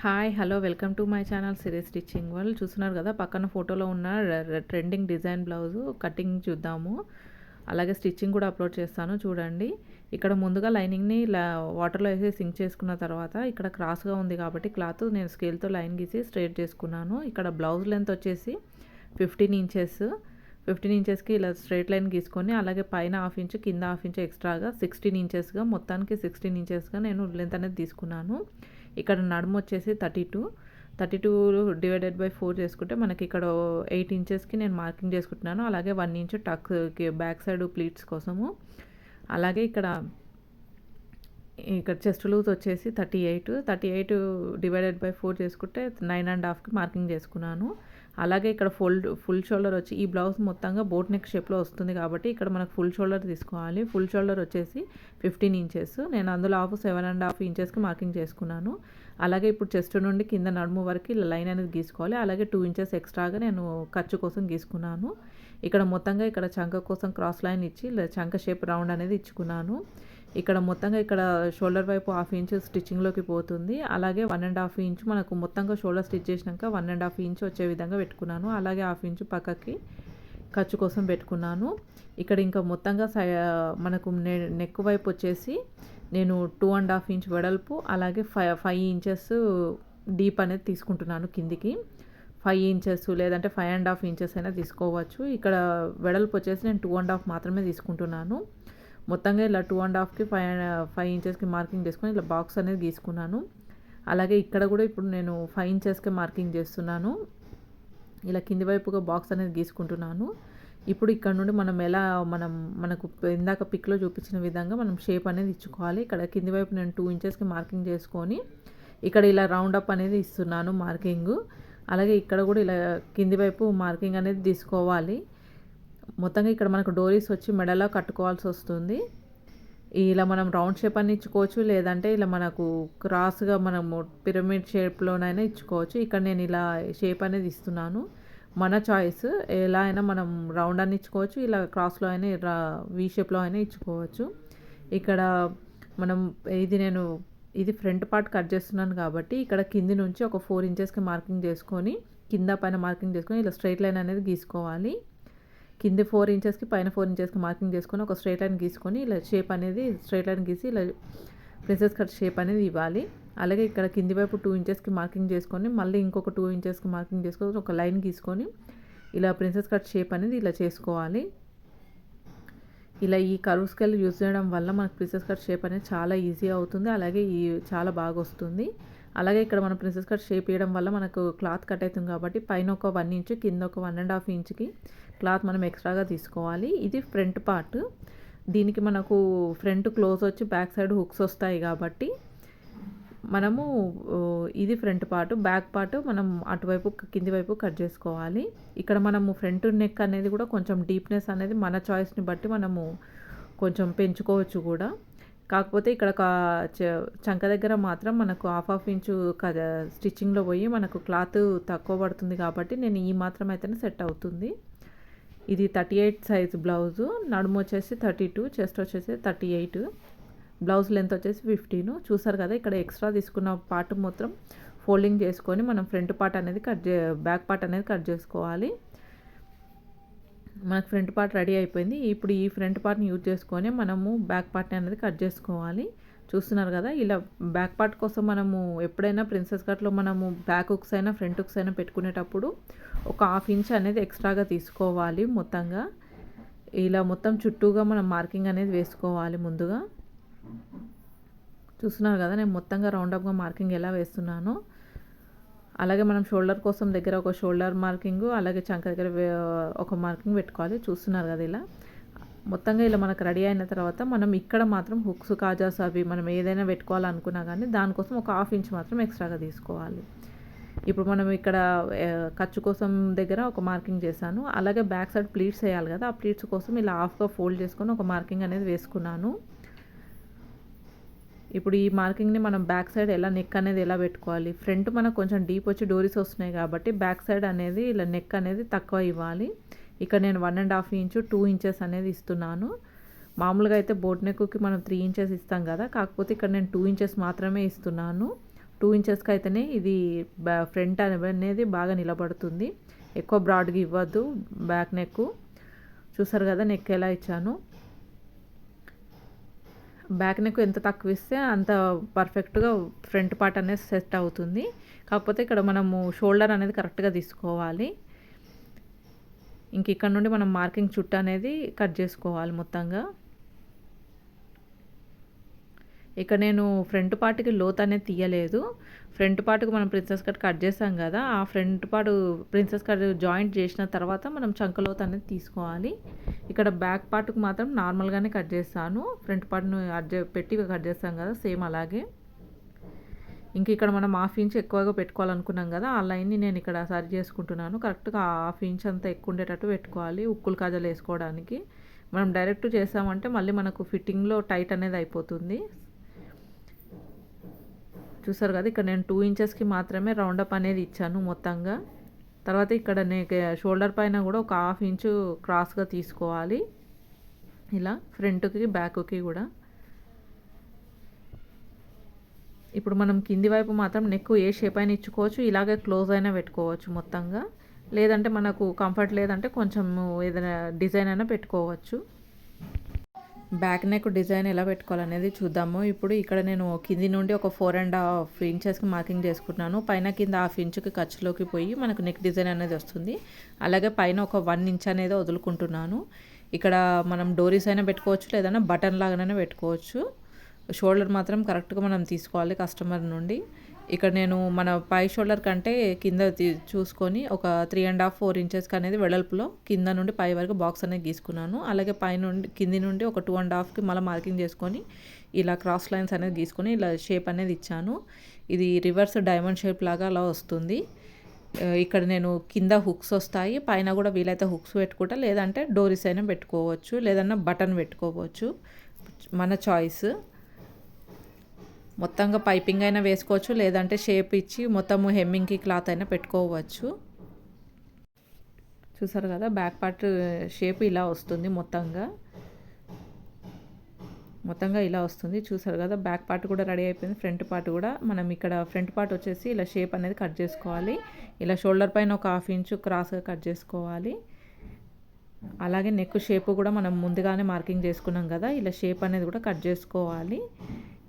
Hi hello welcome to my channel series stitching వాళ్ళు చూస్తున్నారు కదా పక్కన ఫోటోలో ఉన్న ట్రెండింగ్ డిజైన్ బ్లౌజు కటింగ్ చూద్దాము. అలాగే స్టిచ్చింగ్ కూడా అప్లోడ్ చేస్తాను చూడండి. ఇక్కడ ముందుగా లైనింగ్ని ఇలా వాటర్లో వేసి సింక్ చేసుకున్న తర్వాత ఇక్కడ క్రాస్గా ఉంది కాబట్టి క్లాత్ నేను స్కేల్తో లైన్ గీసి స్ట్రెయిట్ చేసుకున్నాను. ఇక్కడ బ్లౌజ్ లెంత్ వచ్చేసి ఫిఫ్టీన్ ఇంచెస్ ఫిఫ్టీన్ ఇంచెస్కి ఇలా స్ట్రైట్ లైన్ గీసుకొని అలాగే పైన హాఫ్ ఇంచ్ కింద హాఫ్ ఇంచ్ ఎక్స్ట్రాగా సిక్స్టీన్ ఇంచెస్గా మొత్తానికి సిక్స్టీన్ ఇంచెస్గా నేను లెంత్ అనేది తీసుకున్నాను. ఇక్కడ నడుము వచ్చేసి thirty two. Thirty two divided by four చేసుకుంటే మనకి ఇక్కడ ఎయిట్ ఇంచెస్కి నేను మార్కింగ్ చేసుకుంటున్నాను. అలాగే వన్ ఇంచ్ టక్కి బ్యాక్ సైడ్ ప్లీట్స్ కోసము. అలాగే ఇక్కడ ఇక్కడ చెస్ట్ లూజ్ వచ్చేసి thirty eight. Thirty eight divided by four చేసుకుంటే నైన్ అండ్ హాఫ్కి మార్కింగ్ చేసుకున్నాను. అలాగే ఇక్కడ ఫుల్ ఫుల్ షోల్డర్ వచ్చి ఈ బ్లౌజ్ మొత్తంగా బోట్ నెక్ షేప్లో వస్తుంది కాబట్టి ఇక్కడ మనకు ఫుల్ షోల్డర్ తీసుకోవాలి. ఫుల్ షోల్డర్ వచ్చేసి ఫిఫ్టీన్ ఇంచెస్. నేను అందులో హాఫ్ సెవెన్ అండ్ హాఫ్ ఇంచెస్కి మార్కింగ్ చేసుకున్నాను. అలాగే ఇప్పుడు చెస్ట్ నుండి కింద నడుము వరకు లైన్ అనేది గీసుకోవాలి. అలాగే టూ ఇంచెస్ ఎక్స్ట్రాగా నేను ఖర్చు కోసం గీసుకున్నాను. ఇక్కడ మొత్తంగా ఇక్కడ చంక కోసం క్రాస్ లైన్ ఇచ్చి చంక షేప్ రౌండ్ అనేది ఇచ్చుకున్నాను. ఇక్కడ మొత్తంగా ఇక్కడ షోల్డర్ వైపు హాఫ్ ఇంచ్ స్టిచ్చింగ్లోకి పోతుంది. అలాగే వన్ అండ్ హాఫ్ ఇంచ్ మనకు మొత్తంగా షోల్డర్ స్టిచ్ చేసినాక వన్ అండ్ హాఫ్ ఇంచ్ వచ్చే విధంగా పెట్టుకున్నాను. అలాగే హాఫ్ ఇంచ్ పక్కకి ఖర్చు కోసం పెట్టుకున్నాను. ఇక్కడ ఇంకా మొత్తంగా మనకు నెక్ వైపు వచ్చేసి నేను టూ అండ్ హాఫ్ ఇంచ్ వెడల్పు అలాగే ఫైవ్ ఫైవ్ ఇంచెస్ డీప్ అనేది తీసుకుంటున్నాను కిందికి. ఫైవ్ ఇంచెస్ లేదంటే ఫైవ్ అండ్ హాఫ్ ఇంచెస్ అయినా తీసుకోవచ్చు. ఇక్కడ వెడల్పు వచ్చేసి నేను టూ అండ్ హాఫ్ మాత్రమే తీసుకుంటున్నాను. మొత్తంగా ఇలా టూ అండ్ హాఫ్కి ఫైవ్ ఫైవ్ ఇంచెస్కి మార్కింగ్ చేసుకొని ఇలా బాక్స్ అనేది గీసుకున్నాను. అలాగే ఇక్కడ కూడా ఇప్పుడు నేను ఫైవ్ ఇంచెస్కి మార్కింగ్ చేస్తున్నాను. ఇలా కింది వైపుగా బాక్స్ అనేది గీసుకుంటున్నాను. ఇప్పుడు ఇక్కడ నుండి మనం ఎలా మనం మనకు ఇందాక పిక్లో చూపించిన విధంగా మనం షేప్ అనేది ఇచ్చుకోవాలి. ఇక్కడ కింది వైపు నేను టూ ఇంచెస్కి మార్కింగ్ చేసుకొని ఇక్కడ ఇలా రౌండ్ అప్ అనేది ఇస్తున్నాను మార్కింగ్ అలాగే ఇక్కడ కూడా ఇలా కింది వైపు మార్కింగ్ అనేది తీసుకోవాలి. మొత్తంగా ఇక్కడ మనకు డోరీస్ వచ్చి మెడలో కట్టుకోవాల్సి వస్తుంది. ఇలా మనం రౌండ్ షేప్ అని ఇచ్చుకోవచ్చు లేదంటే ఇలా మనకు క్రాస్గా మనము పిరమిడ్ షేప్లోనైనా ఇచ్చుకోవచ్చు. ఇక్కడ నేను ఇలా షేప్ అనేది ఇస్తున్నాను. మన చాయిస్ ఎలా అయినా మనం రౌండ్ అని ఇచ్చుకోవచ్చు ఇలా క్రాస్లో అయినా వీ షేప్లో అయినా ఇచ్చుకోవచ్చు. ఇక్కడ మనం ఇది నేను ఇది ఫ్రంట్ పార్ట్ కట్ చేస్తున్నాను కాబట్టి ఇక్కడ కింది నుంచి ఒక ఫోర్ ఇంచెస్కి మార్కింగ్ చేసుకొని కింద పైన మార్కింగ్ చేసుకొని ఇలా స్ట్రైట్ లైన్ అనేది గీసుకోవాలి. కింద ఫోర్ ఇంచెస్కి పైన ఫోర్ ఇంచెస్కి మార్కింగ్ చేసుకొని ఒక స్ట్రైట్ లైన్ గీసుకొని ఇలా షేప్ అనేది స్ట్రైట్ లైన్ గీసి ఇలా ప్రిన్సెస్ కట్ షేప్ అనేది ఇవ్వాలి. అలాగే ఇక్కడ కింది వైపు టూ ఇంచెస్కి మార్కింగ్ చేసుకొని మళ్ళీ ఇంకొక టూ ఇంచెస్కి మార్కింగ్ చేసుకొని ఒక లైన్ గీసుకొని ఇలా ప్రిన్సెస్ కట్ షేప్ అనేది ఇలా చేసుకోవాలి. ఇలా ఈ కర్వ్ స్కేల్ యూజ్ చేయడం వల్ల మనకు ప్రిన్సెస్ కట్ షేప్ అనేది చాలా ఈజీ అవుతుంది. అలాగే ఈ చాలా బాగా వస్తుంది. అలాగే ఇక్కడ మనం ప్రిన్సెస్ కట్ షేప్ వేయడం వల్ల మనకు క్లాత్ కట్ అవుతుంది కాబట్టి పైన ఒక వన్ ఇంచ్ కింద ఒక వన్ అండ్ హాఫ్ ఇంచ్కి క్లాత్ మనం ఎక్స్ట్రాగా తీసుకోవాలి. ఇది ఫ్రంట్ పార్ట్. దీనికి మనకు ఫ్రంట్ క్లోజ్ వచ్చి బ్యాక్ సైడ్ హుక్స్ వస్తాయి కాబట్టి మనము ఇది ఫ్రంట్ పార్ట్. బ్యాక్ పార్ట్ మనం అటువైపు కింది వైపు కట్ చేసుకోవాలి. ఇక్కడ మనము ఫ్రంట్ నెక్ అనేది కూడా కొంచెం డీప్నెస్ అనేది మన చాయిస్ని బట్టి మనము కొంచెం పెంచుకోవచ్చు కూడా. కాకపోతే ఇక్కడ చంక దగ్గర మాత్రం మనకు హాఫ్ హాఫ్ ఇంచు స్టిచ్చింగ్లో పోయి మనకు క్లాత్ తక్కువ పడుతుంది కాబట్టి నేను ఈ మాత్రం అయితేనే సెట్ అవుతుంది. ఇది థర్టీ ఎయిట్ సైజ్ బ్లౌజు నడుము వచ్చేసి థర్టీ టూ చెస్ట్ వచ్చేసి థర్టీ ఎయిట్ బ్లౌజ్ లెంత్ వచ్చేసి ఫిఫ్టీను. చూసారు కదా ఇక్కడ ఎక్స్ట్రా తీసుకున్న పార్ట్ మాత్రం ఫోల్డింగ్ చేసుకొని మనం ఫ్రంట్ పార్ట్ అనేది కట్ చే బ్యాక్ పార్ట్ అనేది కట్ చేసుకోవాలి. మనకు ఫ్రంట్ పార్ట్ రెడీ అయిపోయింది. ఇప్పుడు ఈ ఫ్రంట్ పార్ట్ని యూజ్ చేసుకొని మనము బ్యాక్ పార్ట్ని అనేది కట్ చేసుకోవాలి. చూస్తున్నారు కదా ఇలా బ్యాక్ పార్ట్ కోసం మనము ఎప్పుడైనా ప్రిన్సెస్ కట్లో మనము బ్యాక్ హుక్స్ అయినా ఫ్రంట్ హుక్స్ అయినా పెట్టుకునేటప్పుడు ఒక హాఫ్ ఇంచ్ అనేది ఎక్స్ట్రాగా తీసుకోవాలి మొత్తంగా. ఇలా మొత్తం చుట్టూగా మనం మార్కింగ్ అనేది వేసుకోవాలి ముందుగా. చూస్తున్నారు కదా నేను మొత్తంగా రౌండప్గా మార్కింగ్ ఎలా వేస్తున్నానో. అలాగే మనం షోల్డర్ కోసం దగ్గర ఒక షోల్డర్ మార్కింగ్ అలాగే చంక దగ్గర ఒక మార్కింగ్ పెట్టుకోవాలి. చూస్తున్నారు కదా ఇలా. మొత్తంగా ఇలా మనకు రెడీ అయిన తర్వాత మనం ఇక్కడ మాత్రం హుక్స్ కాజాస్ అవి మనం ఏదైనా పెట్టుకోవాలనుకున్నా కానీ దానికోసం ఒక హాఫ్ ఇంచ్ మాత్రం ఎక్స్ట్రాగా తీసుకోవాలి. ఇప్పుడు మనం ఇక్కడ ఖర్చు కోసం దగ్గర ఒక మార్కింగ్ చేశాను. అలాగే బ్యాక్ సైడ్ ప్లీట్స్ వేయాలి కదా. ఆ ప్లీట్స్ కోసం ఇలా హాఫ్గా ఫోల్డ్ చేసుకొని ఒక మార్కింగ్ అనేది వేసుకున్నాను. ఇప్పుడు ఈ మార్కింగ్ని మనం బ్యాక్ సైడ్ ఎలా నెక్ అనేది ఎలా పెట్టుకోవాలి? ఫ్రంట్ మనకు కొంచెం డీప్ వచ్చి డోరీస్ వస్తున్నాయి కాబట్టి బ్యాక్ సైడ్ అనేది ఇలా నెక్ అనేది తక్కువ ఇవ్వాలి. ఇక్కడ నేను one and half inch two inches అనేది ఇస్తున్నాను. మామూలుగా అయితే బోట్ నెక్కి మనం త్రీ ఇంచెస్ ఇస్తాం కదా కాకపోతే ఇక్కడ నేను టూ ఇంచెస్ మాత్రమే ఇస్తున్నాను. టూ ఇంచెస్కి అయితేనే ఇది బ్యా ఫ్రంట్ అనేది బాగా నిలబడుతుంది. ఎక్కువ బ్రాడ్గా ఇవ్వద్దు బ్యాక్ నెక్ చూసారు కదా నెక్ ఎలా ఇచ్చాను? బ్యాక్ నెక్ ఎంత తక్కువ ఇస్తే అంత పర్ఫెక్ట్గా ఫ్రంట్ పార్ట్ అనేది సెట్ అవుతుంది. కాకపోతే ఇక్కడ మనము షోల్డర్ అనేది కరెక్ట్గా తీసుకోవాలి. ఇంక ఇక్కడ నుండి మనం మార్కింగ్ చుట్టు అనేది కట్ చేసుకోవాలి మొత్తంగా. ఇక్కడ నేను ఫ్రంట్ పార్ట్కి లోత్ అనేది తీయలేదు. ఫ్రంట్ పార్ట్కి మనం ప్రిన్సెస్ కట్ కట్ చేసాం కదా ఆ front part princess cut joint చేసిన తర్వాత మనం చంక లోత్ అనేది తీసుకోవాలి. ఇక్కడ బ్యాక్ పార్ట్కి మాత్రం నార్మల్గానే కట్ చేస్తాను. ఫ్రంట్ పార్ట్ను అడ్జ పెట్టి కట్ చేస్తాం కదా సేమ్ అలాగే. ఇంక ఇక్కడ మనం హాఫ్ ఇంచ్ ఎక్కువగా పెట్టుకోవాలనుకున్నాం కదా ఆ లైన్ని నేను ఇక్కడ సరి చేసుకుంటున్నాను. కరెక్ట్గా హాఫ్ ఇంచ్ అంతా ఎక్కువ ఉండేటట్టు పెట్టుకోవాలి ఉక్కులు కాజలు వేసుకోవడానికి. మనం డైరెక్ట్ చేసామంటే మళ్ళీ మనకు ఫిట్టింగ్లో టైట్ అనేది అయిపోతుంది. చూసారు కదా ఇక్కడ నేను టూ ఇంచెస్కి మాత్రమే రౌండప్ అనేది ఇచ్చాను మొత్తంగా. తర్వాత ఇక్కడ నేను షోల్డర్ పైన కూడా ఒక హాఫ్ ఇంచు క్రాస్గా తీసుకోవాలి. ఇలా ఫ్రంట్కి బ్యాక్కి కూడా. ఇప్పుడు మనం కింది వైపు మాత్రం నెక్ ఏ షేప్ అయినా ఇచ్చుకోవచ్చు ఇలాగే క్లోజ్ అయినా పెట్టుకోవచ్చు మొత్తంగా. లేదంటే మనకు కంఫర్ట్ లేదంటే కొంచెం ఏదైనా డిజైన్ అయినా పెట్టుకోవచ్చు. బ్యాక్ నెక్ డిజైన్ ఎలా పెట్టుకోవాలనేది చూద్దాము. ఇప్పుడు ఇక్కడ నేను కింది నుండి ఒక ఫోర్ అండ్ హాఫ్ ఇంచెస్కి మార్కింగ్ చేసుకుంటున్నాను. పైన కింద హాఫ్ ఇంచుకి ఖర్చులోకి పోయి మనకు నెక్ డిజైన్ అనేది వస్తుంది. అలాగే పైన ఒక వన్ ఇంచ్ అనేది వదులుకుంటున్నాను. ఇక్కడ మనం డోరీస్ అయినా పెట్టుకోవచ్చు లేదన్నా బటన్ లాగానే పెట్టుకోవచ్చు. షోల్డర్ మాత్రం కరెక్ట్గా మనం తీసుకోవాలి కస్టమర్ నుండి. ఇక్కడ నేను మన పై షోల్డర్ కంటే కింద చూసుకొని ఒక త్రీ అండ్ హాఫ్ ఫోర్ ఇంచెస్కి అనేది వెడల్పులో కింద నుండి పై వరకు బాక్స్ అనేది గీసుకున్నాను. అలాగే పై నుండి కింది నుండి ఒక టూ అండ్ హాఫ్కి మళ్ళీ మార్కింగ్ చేసుకొని ఇలా క్రాస్ లైన్స్ అనేది గీసుకొని ఇలా షేప్ అనేది ఇచ్చాను. ఇది రివర్స్ డైమండ్ షేప్ లాగా అలా వస్తుంది. ఇక్కడ నేను కింద హుక్స్ వస్తాయి. పైన కూడా వీలైతే హుక్స్ పెట్టుకుంటా లేదంటే డోరీస్ అయినా పెట్టుకోవచ్చు లేదన్నా బటన్ పెట్టుకోవచ్చు. మన చాయిస్. మొత్తంగా పైపింగ్ అయినా వేసుకోవచ్చు లేదంటే షేప్ ఇచ్చి మొత్తము హెమ్మింగ్కి క్లాత్ అయినా పెట్టుకోవచ్చు. చూసారు కదా బ్యాక్ పార్ట్ షేప్ ఇలా వస్తుంది మొత్తంగా. మొత్తంగా ఇలా వస్తుంది. చూసారు కదా బ్యాక్ పార్ట్ కూడా రెడీ అయిపోయింది ఫ్రంట్ పార్ట్ కూడా. మనం ఇక్కడ ఫ్రంట్ పార్ట్ వచ్చేసి ఇలా షేప్ అనేది కట్ చేసుకోవాలి. ఇలా షోల్డర్ పైన ఒక హాఫ్ ఇంచు క్రాస్గా కట్ చేసుకోవాలి. అలాగే నెక్ షేప్ కూడా మనం ముందుగానే మార్కింగ్ చేసుకున్నాం కదా ఇలా షేప్ అనేది కూడా కట్ చేసుకోవాలి.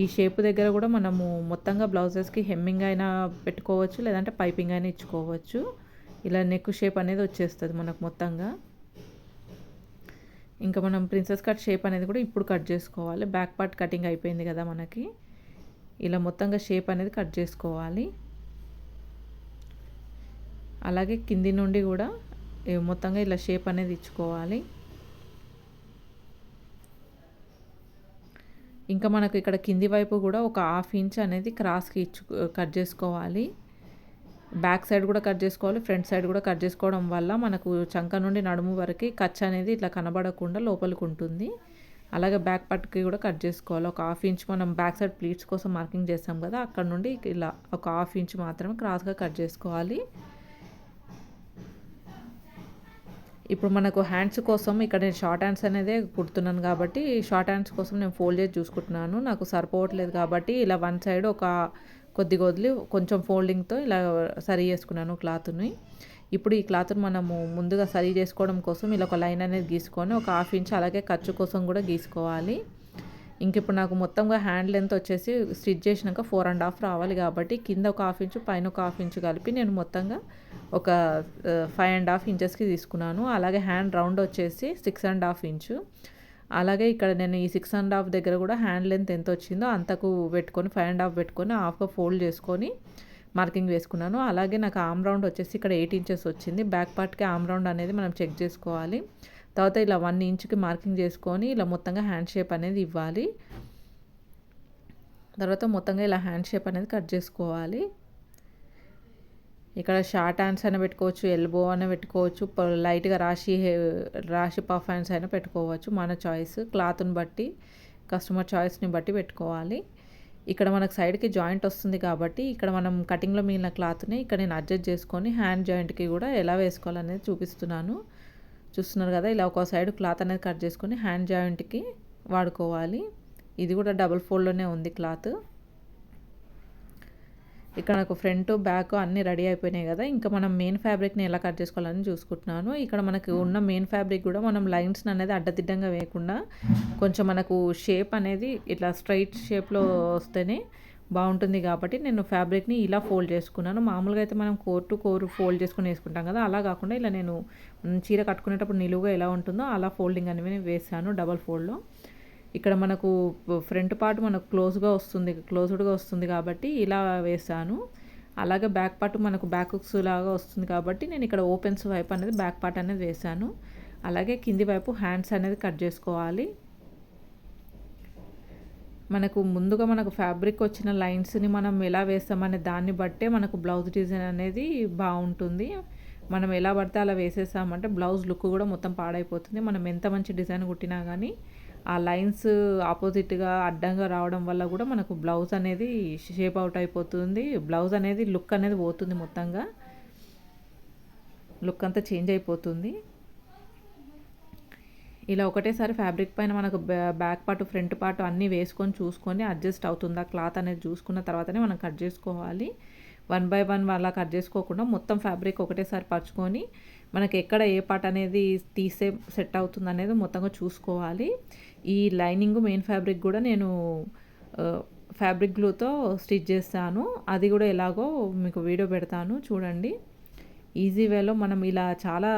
ఈ షేప్ దగ్గర కూడా మనము మొత్తంగా బ్లౌజెస్కి హెమ్మింగ్ అయినా పెట్టుకోవచ్చు లేదంటే పైపింగ్ అయినా ఇచ్చుకోవచ్చు. ఇలా నెక్ షేప్ అనేది వచ్చేస్తుంది మనకు మొత్తంగా. ఇంకా మనం ప్రిన్సెస్ కట్ షేప్ అనేది కూడా ఇప్పుడు కట్ చేసుకోవాలి. బ్యాక్ పార్ట్ కటింగ్ అయిపోయింది కదా మనకి. ఇలా మొత్తంగా షేప్ అనేది కట్ చేసుకోవాలి. అలాగే కింది నుండి కూడా మొత్తంగా ఇలా షేప్ అనేది ఇచ్చుకోవాలి. ఇంకా మనకు ఇక్కడ కింది వైపు కూడా ఒక హాఫ్ ఇంచ్ అనేది క్రాస్కి ఇచ్చు కట్ చేసుకోవాలి. బ్యాక్ సైడ్ కూడా కట్ చేసుకోవాలి ఫ్రంట్ సైడ్ కూడా కట్ చేసుకోవడం వల్ల మనకు చంక నుండి నడుము వరకు కచ్ అనేది ఇట్లా కనబడకుండా లోపలికి ఉంటుంది. అలాగే బ్యాక్ పట్టుకి కూడా కట్ చేసుకోవాలి. ఒక హాఫ్ ఇంచ్ మనం బ్యాక్ సైడ్ ప్లీట్స్ కోసం మార్కింగ్ చేస్తాం కదా అక్కడ నుండి ఇలా ఒక హాఫ్ ఇంచ్ మాత్రమే క్రాస్గా కట్ చేసుకోవాలి. ఇప్పుడు మనకు హ్యాండ్స్ కోసం ఇక్కడ నేను షార్ట్ హ్యాండ్స్ అనేదే కుడుతున్నాను కాబట్టి షార్ట్ హ్యాండ్స్ కోసం నేను ఫోల్డ్ చేసి చూసుకుంటున్నాను. నాకు సరిపోవట్లేదు కాబట్టి ఇలా వన్ సైడ్ ఒక కొద్దిగా వదిలి కొంచెం ఫోల్డింగ్తో ఇలా సరి చేసుకున్నాను క్లాత్ని. ఇప్పుడు ఈ క్లాత్ని మనము ముందుగా సరి చేసుకోవడం కోసం ఇలా ఒక లైన్ అనేది గీసుకొని ఒక హాఫ్ ఇంచ్ అలాగే ఖర్చు కోసం కూడా గీసుకోవాలి. ఇంక ఇప్పుడు నాకు మొత్తంగా హ్యాండ్ లెంత్ వచ్చేసి స్టిచ్ చేసినాక ఫోర్ అండ్ హాఫ్ రావాలి కాబట్టి కింద ఒక హాఫ్ ఇంచు పైన ఒక హాఫ్ ఇంచు కలిపి నేను మొత్తంగా ఒక ఫైవ్ అండ్ హాఫ్ ఇంచెస్కి తీసుకున్నాను. అలాగే హ్యాండ్ రౌండ్ వచ్చేసి సిక్స్ అండ్ హాఫ్ ఇంచు. అలాగే ఇక్కడ నేను ఈ సిక్స్ అండ్ హాఫ్ దగ్గర కూడా హ్యాండ్ లెంత్ ఎంత వచ్చిందో అంతకు పెట్టుకొని ఫైవ్ అండ్ హాఫ్ పెట్టుకొని హాఫ్గా ఫోల్డ్ చేసుకొని మార్కింగ్ వేసుకున్నాను. అలాగే నాకు ఆమ్ రౌండ్ వచ్చేసి ఇక్కడ ఎయిట్ ఇంచెస్ వచ్చింది. బ్యాక్ పార్ట్కి ఆమ్ రౌండ్ అనేది మనం చెక్ చేసుకోవాలి. తర్వాత ఇలా వన్ ఇంచ్కి మార్కింగ్ చేసుకొని ఇలా మొత్తంగా హ్యాండ్ షేప్ అనేది ఇవ్వాలి. తర్వాత మొత్తంగా ఇలా హ్యాండ్ షేప్ అనేది కట్ చేసుకోవాలి. ఇక్కడ షార్ట్ హ్యాండ్స్ అయినా పెట్టుకోవచ్చు ఎల్బో అయినా పెట్టుకోవచ్చు లైట్గా రాశి రాశి పఫ్ హ్యాండ్స్ అయినా పెట్టుకోవచ్చు. మన చాయిస్ క్లాత్ని బట్టి కస్టమర్ చాయిస్ని బట్టి పెట్టుకోవాలి. ఇక్కడ మనకు సైడ్కి జాయింట్ వస్తుంది కాబట్టి ఇక్కడ మనం కటింగ్లో మిగిలిన క్లాత్ని ఇక్కడ నేను అడ్జస్ట్ చేసుకొని హ్యాండ్ జాయింట్కి కూడా ఎలా వేసుకోవాలనేది చూపిస్తున్నాను. చూస్తున్నారు కదా ఇలా ఒక సైడ్ క్లాత్ అనేది కట్ చేసుకొని హ్యాండ్ జాయింట్కి వాడుకోవాలి. ఇది కూడా డబుల్ ఫోల్డ్లోనే ఉంది క్లాత్. ఇక్కడ నాకు ఫ్రంట్ బ్యాక్ అన్నీ రెడీ అయిపోయినాయి కదా ఇంకా మనం మెయిన్ ఫ్యాబ్రిక్ని ఎలా కట్ చేసుకోవాలని చూసుకుంటున్నాను. ఇక్కడ మనకి ఉన్న మెయిన్ ఫ్యాబ్రిక్ కూడా మనం లైన్స్ అనేది అడ్డదిడ్డంగా వేయకుండా కొంచెం మనకు షేప్ అనేది ఇట్లా స్ట్రైట్ షేప్లో వస్తేనే బాగుంటుంది కాబట్టి నేను ఫ్యాబ్రిక్ని ఇలా ఫోల్డ్ చేసుకున్నాను. మామూలుగా అయితే మనం కోర్ టు కోర్ ఫోల్డ్ చేసుకుని వేసుకుంటాం కదా అలా కాకుండా ఇలా నేను చీర కట్టుకునేటప్పుడు నిలువుగా ఎలా ఉంటుందో అలా ఫోల్డింగ్ అనేవి వేసాను డబల్ ఫోల్డ్లో. ఇక్కడ మనకు ఫ్రంట్ పార్ట్ మనకు క్లోజ్గా వస్తుంది క్లోజ్డ్గా వస్తుంది కాబట్టి ఇలా వేసాను అలాగే బ్యాక్ పార్ట్ మనకు బ్యాక్ హుక్స్ లాగా వస్తుంది కాబట్టి నేను ఇక్కడ ఓపెన్స్ వైపు అనేది బ్యాక్ పార్ట్ అనేది వేసాను అలాగే కింది వైపు హ్యాండ్స్ అనేది కట్ చేసుకోవాలి. మనకు ముందుగా మనకు ఫ్యాబ్రిక్ వచ్చిన లైన్స్ని మనం ఎలా వేస్తామనే దాన్ని బట్టే మనకు బ్లౌజ్ డిజైన్ అనేది బాగుంటుంది. మనం ఎలా పడితే అలా వేసేసామంటే బ్లౌజ్ లుక్ కూడా మొత్తం పాడైపోతుంది. మనం ఎంత మంచి డిజైన్ కుట్టినా కానీ ఆ లైన్స్ ఆపోజిట్గా అడ్డంగా రావడం వల్ల కూడా మనకు బ్లౌజ్ అనేది షేప్ అవుట్ అయిపోతుంది. బ్లౌజ్ అనేది లుక్ అనేది పోతుంది మొత్తంగా. లుక్ అంతా చేంజ్ అయిపోతుంది. ఇలా ఒకటేసారి ఫ్యాబ్రిక్ పైన మనకు బ్యాక్ పార్ట్ ఫ్రంట్ పార్ట్ అన్నీ వేసుకొని చూసుకొని అడ్జస్ట్ అవుతుందా. క్లాత్ అనేది చూసుకున్న తర్వాతనే మనం కట్ చేసుకోవాలి. వన్ బై వన్ అలా కట్ చేసుకోకుండా మొత్తం ఫ్యాబ్రిక్ ఒకటేసారి పరుచుకొని మనకి ఎక్కడ ఏ పార్ట్ అనేది తీసే సెట్ అవుతుంది అనేది మొత్తంగా చూసుకోవాలి. ఈ లైనింగ్ మెయిన్ ఫ్యాబ్రిక్ కూడా నేను ఫ్యాబ్రిక్ గ్లూతో స్టిచ్ చేస్తాను అది కూడా ఎలాగో మీకు వీడియో పెడతాను. చూడండి. ఈజీ వేలో మనం ఇలా చాలా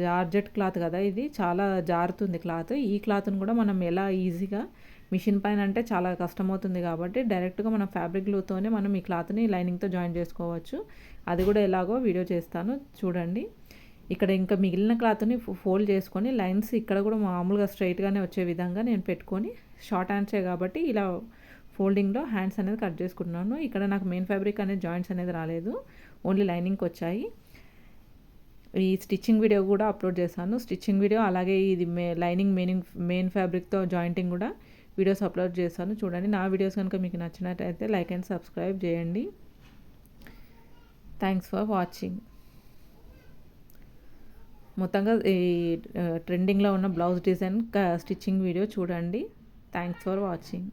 జార్జెట్ క్లాత్ కదా ఇది చాలా జారుతుంది క్లాత్. ఈ క్లాత్ని కూడా మనం ఎలా ఈజీగా మిషన్ పైన అంటే చాలా కష్టమవుతుంది కాబట్టి డైరెక్ట్గా మనం ఫ్యాబ్రిక్ గ్లూతోనే మనం ఈ క్లాత్ని లైనింగ్తో జాయిన్ చేసుకోవచ్చు. అది కూడా ఎలాగో వీడియో చేస్తాను చూడండి. ఇక్కడ ఇంకా మిగిలిన క్లాత్ని ఫోల్డ్ చేసుకొని లైన్స్ ఇక్కడ కూడా మామూలుగా స్ట్రైట్గానే వచ్చే విధంగా నేను పెట్టుకొని షార్ట్ హ్యాండ్సే కాబట్టి ఇలా ఫోల్డింగ్లో హ్యాండ్స్ అనేది కట్ చేసుకుంటున్నాను. ఇక్కడ నాకు మెయిన్ ఫ్యాబ్రిక్ అనేది జాయింట్స్ అనేది రాలేదు. ఓన్లీ లైనింగ్కి వచ్చాయి. ఈ స్టిచ్చింగ్ వీడియో కూడా అప్లోడ్ చేశాను. స్టిచ్చింగ్ వీడియో అలాగే ఇది మే లైనింగ్ మెయిన్ మెయిన్ ఫ్యాబ్రిక్తో జాయింటింగ్ కూడా వీడియోస్ అప్లోడ్ చేశాను. చూడండి నా వీడియోస్ కనుక మీకు నచ్చినట్టయితే లైక్ అండ్ సబ్స్క్రైబ్ చేయండి. థ్యాంక్స్ ఫర్ వాచింగ్ మొత్తంగా ఈ ట్రెండింగ్లో ఉన్న బ్లౌజ్ డిజైన్ స్టిచ్చింగ్ వీడియో చూడండి. Thanks for watching